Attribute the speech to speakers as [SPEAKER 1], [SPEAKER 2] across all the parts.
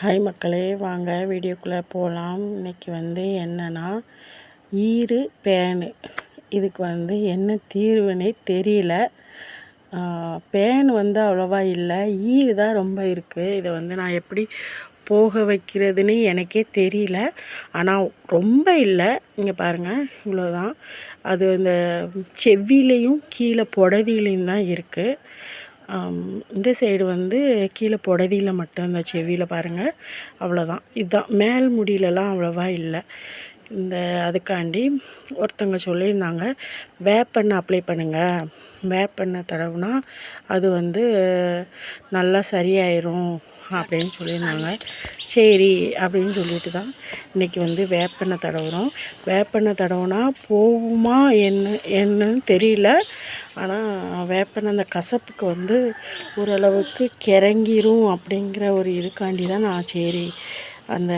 [SPEAKER 1] Hi மக்களே வாங்க வீடியோக்குள்ளே போகலாம் இன்றைக்கி வந்து என்னென்னா ஈறு பேனு. இதுக்கு வந்து என்ன தீர்வுனே தெரியல. பேன் வந்து அவ்வளோவா இல்லை. ஈறு தான் ரொம்ப இருக்குது இதை வந்து நான் எப்படி போக வைக்கிறதுன்னு எனக்கே தெரியல. ஆனால் ரொம்ப இல்லை. இங்கே பாருங்கள் இவ்வளோதான் அது இந்த செவ்விலையும் கீழே புடவிலையும் தான் இருக்குது இந்த சைடு வந்து கீழே புடதியில் மட்டும் இந்த செவியில் பாருங்கள் அவ்வளோதான் இதுதான் மேல் முடியிலலாம் அவ்வளோவா இல்லை. இந்த அதுக்காண்டி ஒருத்தவங்க சொல்லியிருந்தாங்க வேப்பெண்ணை அப்ளை பண்ணுங்கள் வேப்பெண்ணை தடவுனா அது வந்து நல்லா சரியாயிரும். அப்படின்னு சொல்லியிருந்தாங்க. சரி அப்படின்னு சொல்லிட்டு தான் இன்றைக்கி வந்து வேப்பெண்ணெய் தடவுறோம். வேப்பெண்ணெய் தடவுனா போகுமா என்ன என்னன்னு தெரியல. ஆனால் வேப்பெண்ணெய் அந்த கசப்புக்கு வந்து ஓரளவுக்கு கிறங்கிரும் அப்படிங்கிற ஒரு இதுக்காண்டி தான் நான் சரி அந்த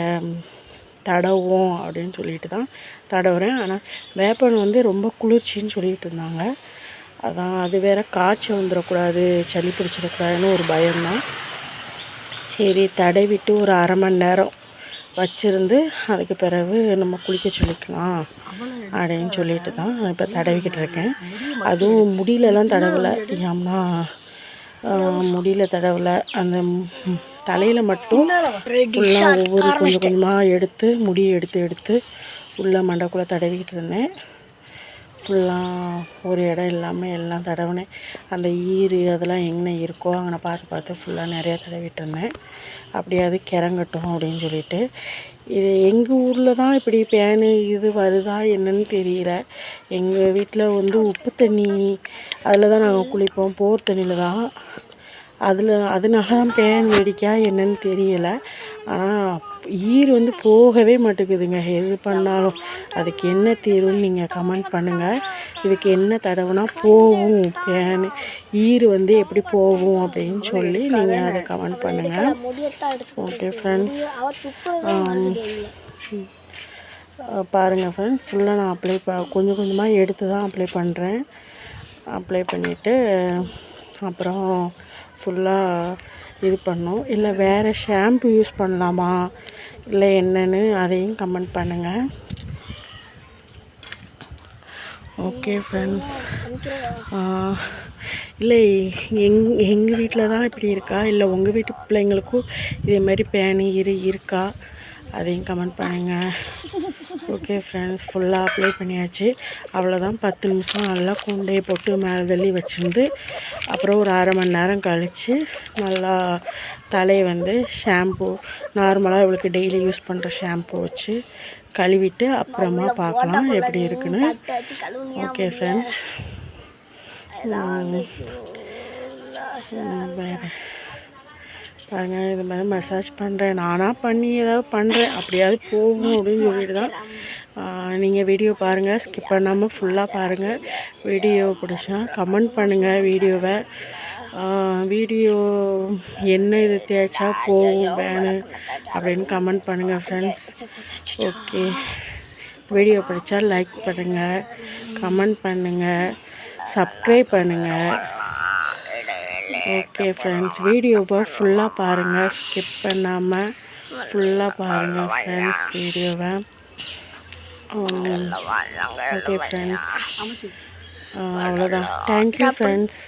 [SPEAKER 1] தடவோம் அப்படின்னு சொல்லிட்டு தான் தடவுறேன். ஆனால் வேப்பெண்ணெய் வந்து ரொம்ப குளிர்ச்சின்னு சொல்லிட்டு இருந்தாங்க. அதான் அது வேறு காய்ச்சல் வந்துடக்கூடாது சளி பிடிச்சிடக்கூடாதுன்னு ஒரு பயம்தான். சரி தடவிட்டு ஒரு அரை மணி நேரம் வச்சுருந்து அதுக்கு பிறகு நம்ம குளிக்க சொல்லிக்கலாம் அப்படின்னு சொல்லிட்டு தான் இப்போ தடவிக்கிட்டு இருக்கேன். அதுவும் முடியலலாம் தடவலை. ஏம்னா முடியல தடவலை. அந்த தலையில் மட்டும் ஃபுல்லாக ஒவ்வொரு கொஞ்சம் கொஞ்சமாக எடுத்து முடியை எடுத்து எடுத்து உள்ள மண்டக்குள்ளே தடவிக்கிட்டு இருந்தேன். ஃபுல்லாக ஒரு இடம் இல்லாமல் எல்லாம் தடவினேன் அந்த ஈறு அதெல்லாம் எங்கே இருக்கோ அங்கே பார்த்து பார்த்து ஃபுல்லாக நிறையா தடவிட்டு இருந்தேன் அப்படியாவது கிறங்கட்டும் அப்படின்னு சொல்லிட்டு. இது எங்கள் ஊரில் தான் இப்படி பேனு இது வருதா என்னன்னு தெரியல. எங்கள் வீட்டில் வந்து உப்பு தண்ணி அதில் தான் நாங்கள் குளிப்போம். போர் தண்ணியில் தான் அதில் அதனால தான் பேன் வெடிக்கா என்னன்னு தெரியலை. ஆனால் ஈர் வந்து போகவே மாட்டேங்குதுங்க. எது பண்ணாலும். அதுக்கு என்ன தீர்வுன்னு நீங்கள் கமெண்ட் பண்ணுங்கள் இதுக்கு என்ன தடவுனா போகும் பேன் ஈர் வந்து எப்படி போகும் அப்படின்னு சொல்லி நீங்கள் அதை கமெண்ட் பண்ணுங்கள் ஓகே ஃப்ரெண்ட்ஸ் பாருங்கள் ஃப்ரெண்ட்ஸ் ஃபுல்லாக நான் அப்ளை ப கொஞ்சம் கொஞ்சமாக எடுத்து தான் அப்ளை பண்ணுறேன் அப்ளை பண்ணிவிட்டு அப்புறம் ஃபுல்லாக இது பண்ணோம். இல்லை வேறு ஷாம்பு யூஸ் பண்ணலாமா? இல்லை என்னென்னு அதையும் கமெண்ட் பண்ணுங்கள் ஓகே ஃப்ரெண்ட்ஸ் இல்லை எங் எங்கள் வீட்டில் தான் இப்படி இருக்கா? இல்லை உங்கள் வீட்டு பிள்ளைங்களுக்கும் இதே மாதிரி பேனி இரு இருக்கா? அதையும் கமெண்ட் பண்ணுங்கள் ஓகே ஃப்ரெண்ட்ஸ் ஃபுல்லாக அப்ளை பண்ணியாச்சு. அவ்வளோதான் பத்து நிமிஷம் நல்லா கூண்டையை போட்டு மேலே தள்ளி வச்சுருந்து அப்புறம் ஒரு அரை மணி நேரம் கழித்து நல்லா தலையை வந்து ஷாம்பு நார்மலாக இவளுக்கு டெய்லி யூஸ் பண்ணுற ஷாம்பு வச்சு கழுவிட்டு அப்புறமா பார்க்கலாம் எப்படி இருக்குன்னு. ஓகே ஃப்ரெண்ட்ஸ் வேறு பாருங்கள் இது மாதிரி மசாஜ் பண்ணுறேன் நானாக பண்ணி ஏதாவது பண்ணுறேன் அப்படியாவது போகும் அப்படின்னு சொல்லிட்டு தான் நீங்கள் வீடியோ பாருங்கள் ஸ்கிப் பண்ணாமல் ஃபுல்லாக பாருங்கள் வீடியோ பிடிச்சா கமெண்ட் பண்ணுங்கள் வீடியோவை வீடியோ என்ன இது தேய்ச்சா போகும் வேணு அப்படின்னு கமெண்ட் பண்ணுங்கள் ஃப்ரெண்ட்ஸ் ஓகே வீடியோ பிடிச்சா லைக் பண்ணுங்கள் கமெண்ட் பண்ணுங்கள் சப்ஸ்கிரைப் பண்ணுங்கள் ஓகே ஃப்ரெண்ட்ஸ் வீடியோவை ஃபுல்லாக பாருங்கள் ஸ்கிப் பண்ணாமல் ஃபுல்லாக பாருங்கள் ஃப்ரெண்ட்ஸ் வீடியோவை ஓகே ஃப்ரெண்ட்ஸ் அவ்வளோதான் தேங்க்யூ ஃப்ரெண்ட்ஸ்